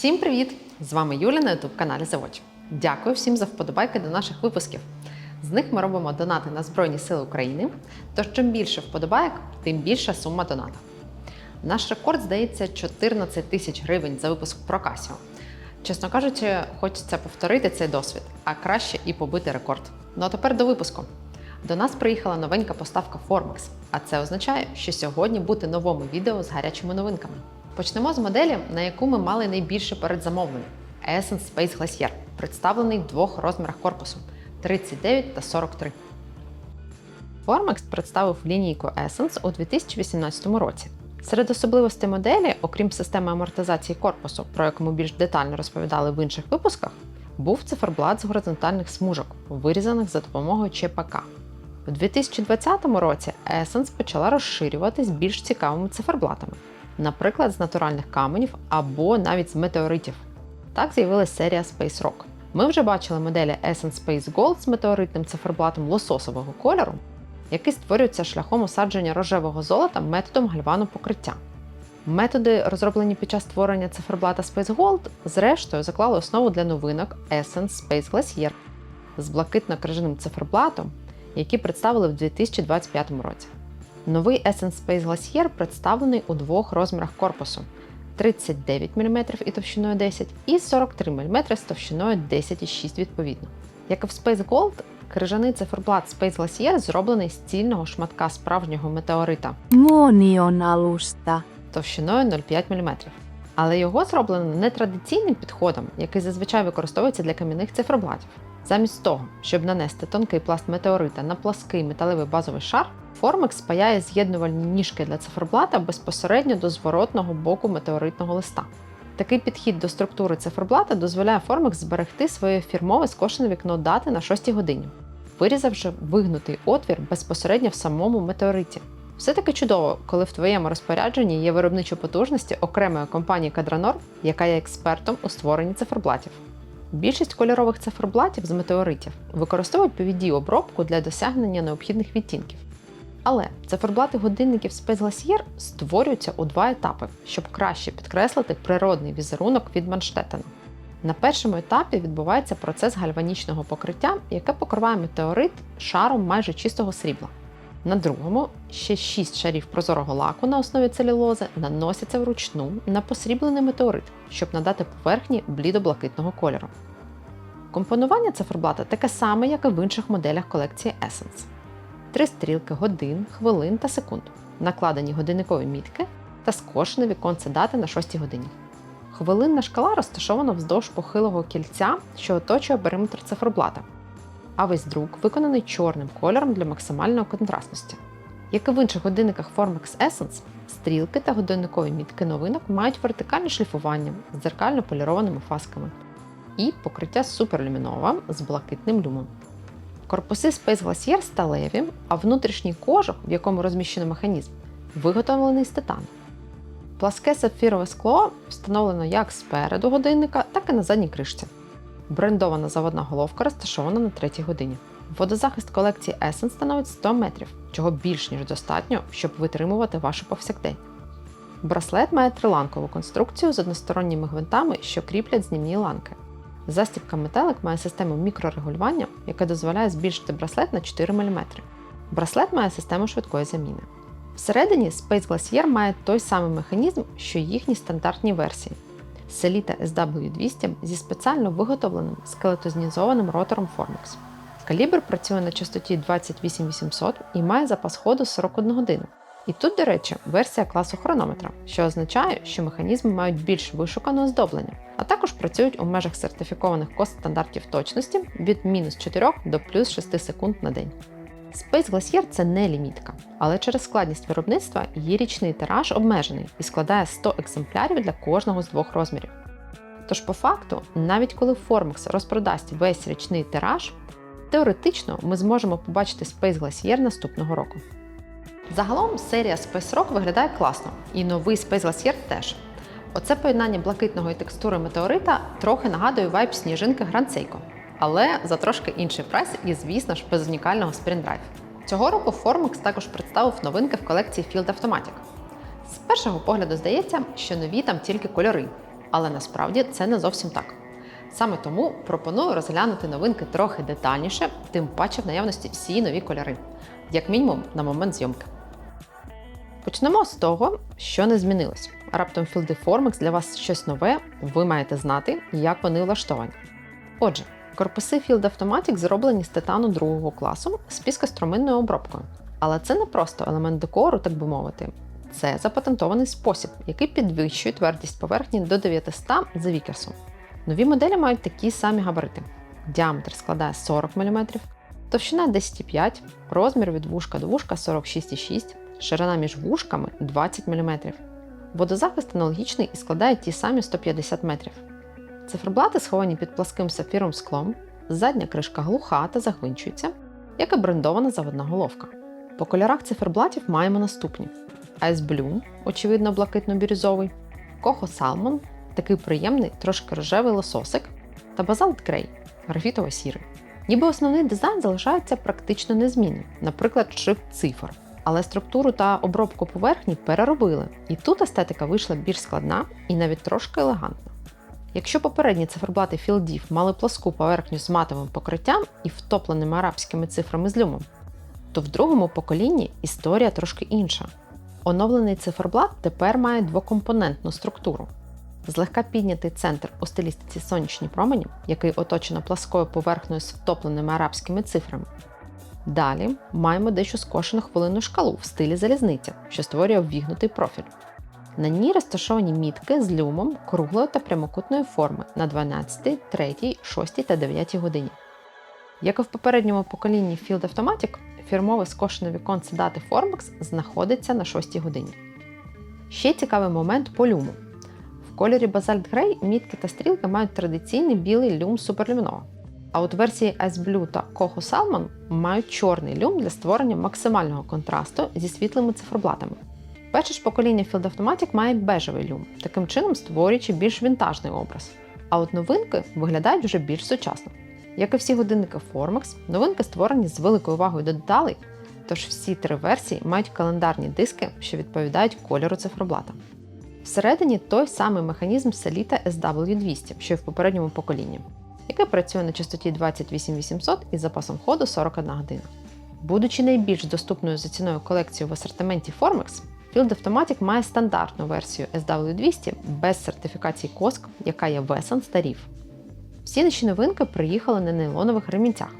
Всім привіт! З вами Юля на youtube каналі Заводь. Дякую всім за вподобайки до наших випусків. З них ми робимо донати на Збройні Сили України. Тож чим більше вподобайок, тим більша сума доната. Наш рекорд здається 14 тисяч гривень за випуск про Касіо. Чесно кажучи, хочеться повторити цей досвід, а краще і побити рекорд. Ну а тепер до випуску. До нас приїхала новенька поставка Formex, а це означає, що сьогодні буде новому відео з гарячими новинками. Почнемо з моделі, на яку ми мали найбільше передзамовлень Essence Space Glacier, представлений в двох розмірах корпусу 39 та 43. Formex представив лінійку Essence у 2018 році. Серед особливостей моделі, окрім системи амортизації корпусу, про яку ми більш детально розповідали в інших випусках, був циферблат з горизонтальних смужок, вирізаних за допомогою ЧПК. У 2020 році Essence почала розширюватись більш цікавими циферблатами, наприклад, з натуральних каменів або навіть з метеоритів. Так з'явилася серія Space Rock. Ми вже бачили моделі Essence Space Gold з метеоритним циферблатом лососового кольору, який створюється шляхом усадження рожевого золота методом гальвану покриття. Методи, розроблені під час створення циферблата Space Gold, зрештою заклали основу для новинок Essence Space Glacier з блакитно-крижаним циферблатом, які представили в 2025 році. Новий Essence Space Glacier представлений у двох розмірах корпусу 39 мм і товщиною 10 і 43 мм з товщиною 10,6 відповідно. Як і в Space Gold, крижаний циферблат Space Glacier зроблений з цільного шматка справжнього метеорита alusta. товщиною 0,5 мм. Але його зроблено нетрадиційним підходом, який зазвичай використовується для кам'яних циферблатів. Замість того, щоб нанести тонкий пласт метеорита на плаский металевий базовий шар, Formex спаяє з'єднувальні ніжки для циферблата безпосередньо до зворотного боку метеоритного листа. Такий підхід до структури циферблата дозволяє Formex зберегти своє фірмове скошене вікно дати на 6 годині, вирізавши вигнутий отвір безпосередньо в самому метеориті. Все таки чудово, коли в твоєму розпорядженні є виробничі потужності окремої компанії Кадранор, яка є експертом у створенні циферблатів. Більшість кольорових циферблатів з метеоритів використовують повіді обробку для досягнення необхідних відтінків. Але циферблати годинників Space Glacier створюються у два етапи, щоб краще підкреслити природний візерунок від Манштетена. На першому етапі відбувається процес гальванічного покриття, яке покриває метеорит шаром майже чистого срібла. На другому ще 6 шарів прозорого лаку на основі целюлози наносяться вручну на посріблений метеорит, щоб надати поверхні блідо-блакитного кольору. Компонування циферблата таке саме, як і в інших моделях колекції Essence. Три стрілки годин, хвилин та секунд, накладені годинникові мітки та скошене віконце дати на 6 годині. Хвилинна шкала розташована вздовж похилого кільця, що оточує периметр циферблата, а весь друк виконаний чорним кольором для максимальної контрастності. Як і в інших годинниках Formex Essence, стрілки та годинникові мітки новинок мають вертикальне шліфування з дзеркально полірованими фасками і покриття суперлюмінова з блакитним люмом. Корпуси Space Glacier сталеві, а внутрішній кожух, в якому розміщено механізм, виготовлений з титану. Пласке сапфірове скло встановлено як спереду годинника, так і на задній кришці. Брендована заводна головка розташована на третій годині. Водозахист колекції Essence становить 100 метрів, чого більш ніж достатньо, щоб витримувати вашу повсякдень. Браслет має триланкову конструкцію з односторонніми гвинтами, що кріплять знімні ланки. Застібка метелик має систему мікрорегулювання, яка дозволяє збільшити браслет на 4 мм. Браслет має систему швидкої заміни. Всередині Space Glacier має той самий механізм, що й їхні стандартні версії. Селіта SW200 зі спеціально виготовленим скелетознізованим ротором Formex. Калібр працює на частоті 28800 і має запас ходу 41 годину. І тут, до речі, версія класу хронометра, що означає, що механізми мають більш вишукане оздоблення, а також працюють у межах сертифікованих кост стандартів точності від мінус 4 до плюс 6 секунд на день. Space Glacier – це не лімітка, але через складність виробництва її річний тираж обмежений і складає 100 екземплярів для кожного з двох розмірів. Тож, по факту, навіть коли Formex розпродасть весь річний тираж, теоретично ми зможемо побачити Space Glacier наступного року. Загалом серія Space Rock виглядає класно, і новий Space Glacier теж. Оце поєднання блакитного і текстури метеорита трохи нагадує вайб сніжинки Seiko, але за трошки інший прайс і, звісно ж, без унікального Drive. Цього року Formex також представив новинки в колекції Field Automatic. З першого погляду здається, що нові там тільки кольори. але насправді це не зовсім так. Саме тому пропоную розглянути новинки трохи детальніше, тим паче в наявності всі нові кольори, як мінімум на момент зйомки. Почнемо з того, що не змінилось. Раптом Field Formex для вас щось нове, ви маєте знати, як вони влаштовані. Отже, корпуси Field Automatic зроблені з титану другого класу з піскостроминною обробкою. Але це не просто елемент декору, так би мовити. Це запатентований спосіб, який підвищує твердість поверхні до 900 за Вікерсом. Нові моделі мають такі самі габарити. Діаметр складає 40 мм, товщина 10,5, розмір від вушка до вушка 46,6, ширина між вушками 20 мм. Водозахист аналогічний і складає ті самі 150 метрів. Циферблати сховані під пласким сапфіровим склом, задня кришка глуха та загвинчується, як і брендована заводна головка. По кольорах циферблатів маємо наступні: Ice Blue, очевидно блакитно-бірюзовий, Coho Salmon, такий приємний, трошки рожевий лососик, та Basalt Grey, графітово-сірий. Ніби основний дизайн залишається практично незмінним, наприклад, шрифт цифр. Але структуру та обробку поверхні переробили, і тут естетика вийшла більш складна і навіть трошки елегантна. Якщо попередні циферблати філдів мали плоску поверхню з матовим покриттям і втопленими арабськими цифрами з люмом, то в другому поколінні історія трошки інша. Оновлений циферблат тепер має двокомпонентну структуру. Злегка піднятий центр у стилістиці сонячні промені, який оточено пласкою поверхнею з втопленими арабськими цифрами. Далі маємо дещо скошену хвилинну шкалу в стилі залізниця, що створює ввігнутий профіль. На ній розташовані мітки з люмом круглої та прямокутної форми на 12, 3, 6 та 9 годині. Як і в попередньому поколінні Field Automatic, фірмове скошене віконце дати Formex знаходиться на 6 годині. Ще цікавий момент по люму. В кольорі Basalt Grey мітки та стрілки мають традиційний білий люм суперлюмінова. А от версії Ice Blue та Coho Salmon мають чорний люм для створення максимального контрасту зі світлими циферблатами. Перше ж покоління Field Automatic має бежевий люм, таким чином створюючи більш вінтажний образ. А от новинки виглядають вже більш сучасно. Як і всі годинники Formex, новинки створені з великою увагою до деталей, тож всі три версії мають календарні диски, що відповідають кольору циферблата. Всередині той самий механізм Selita SW200, що й в попередньому поколінні, який працює на частоті 28800 із запасом ходу 41 година. Будучи найбільш доступною за ціною колекцією в асортименті Formex, Field Automatic має стандартну версію SW200 без сертифікації COSC, яка є в Essence та Всі наші новинки приїхали на нейлонових ремінцях.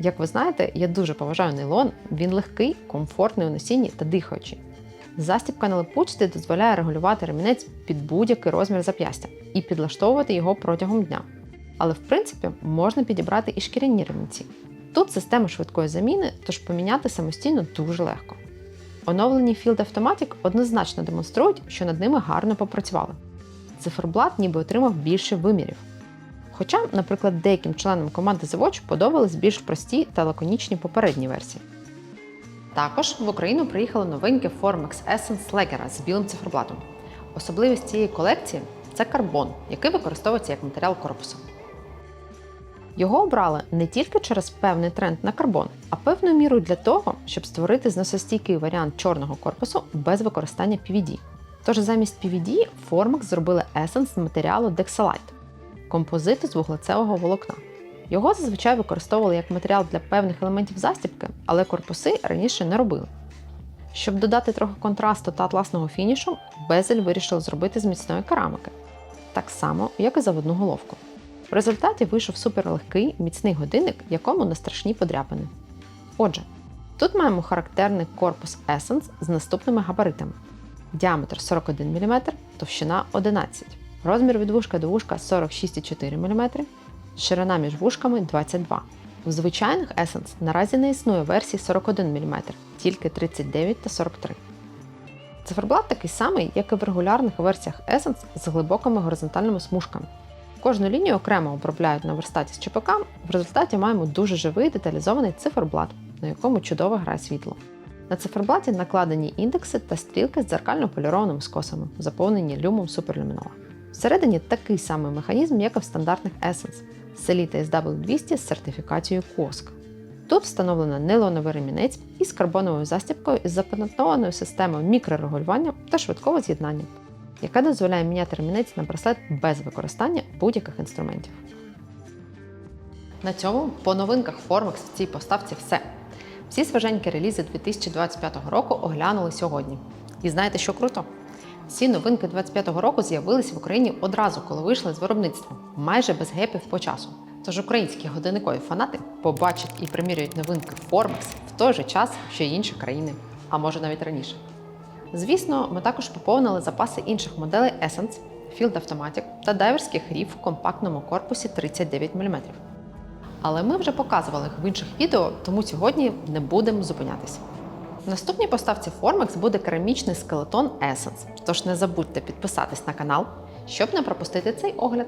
Як ви знаєте, я дуже поважаю нейлон, він легкий, комфортний у носінні та дихаючий. Застібка на липучці дозволяє регулювати ремінець під будь-який розмір зап'ястя і підлаштовувати його протягом дня. Але в принципі можна підібрати і шкіряні ремінці. Тут система швидкої заміни, тож поміняти самостійно дуже легко. Оновлені Field Automatic однозначно демонструють, що над ними гарно попрацювали. Циферблат ніби отримав більше вимірів. Хоча, наприклад, деяким членам команди The Watch подобались більш прості та лаконічні попередні версії. Також в Україну приїхали новинки Formex Essence Legera з білим циферблатом. Особливість цієї колекції це карбон, який використовується як матеріал корпусу. Його обрали не тільки через певний тренд на карбон, а певною мірою для того, щоб створити зносостійкий варіант чорного корпусу без використання PVD. Тож замість PVD Formex зробили Essence з матеріалу Dexalite – композиту з вуглецевого волокна. Його зазвичай використовували як матеріал для певних елементів застібки, але корпуси раніше не робили. Щоб додати трохи контрасту та атласного фінішу, безель вирішили зробити з міцної керамики, так само, як і заводну головку. В результаті вийшов суперлегкий міцний годинник, якому не страшні подряпини. Отже, тут маємо характерний корпус Essence з наступними габаритами: діаметр 41 мм, товщина 11 розмір від вушка до вушка 46,4 мм, ширина між вушками 22 У звичайних Essence наразі не існує версії 41 мм, тільки 39 та 43 Циферблат такий самий, як і в регулярних версіях Essence з глибокими горизонтальними смужками. Кожну лінію окремо обробляють на верстаті з ЧПК, в результаті маємо дуже живий деталізований циферблат, на якому чудово грає світло. На циферблаті накладені індекси та стрілки з дзеркально полірованими скосами, заповнені люмом суперлюмінова. Всередині такий самий механізм, як і в стандартних Essence Selita SW200 з сертифікацією COSC. Тут встановлено нейлоновий ремінець із карбоновою застібкою із запатентованою системою мікрорегулювання та швидкого з'єднання. Яка дозволяє міняти ремінець на браслет без використання будь-яких інструментів. На цьому по новинках Formex в цій поставці все. Всі свіженькі релізи 2025 року оглянули сьогодні. І знаєте, що круто? Всі новинки 2025 року з'явились в Україні одразу, коли вийшли з виробництва, майже без гепів по часу. Тож українські годинникові фанати побачать і примірюють новинки Formex в той же час, що й інші країни, а може навіть раніше. Звісно, ми також поповнили запаси інших моделей Essence, Field Automatic та дайверських грів в компактному корпусі 39 мм. Але ми вже показували їх в інших відео, тому сьогодні не будемо зупинятися. В наступній поставці Formex буде керамічний скелетон Essence, тож не забудьте підписатись на канал, щоб не пропустити цей огляд.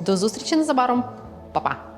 До зустрічі незабаром! Па-па!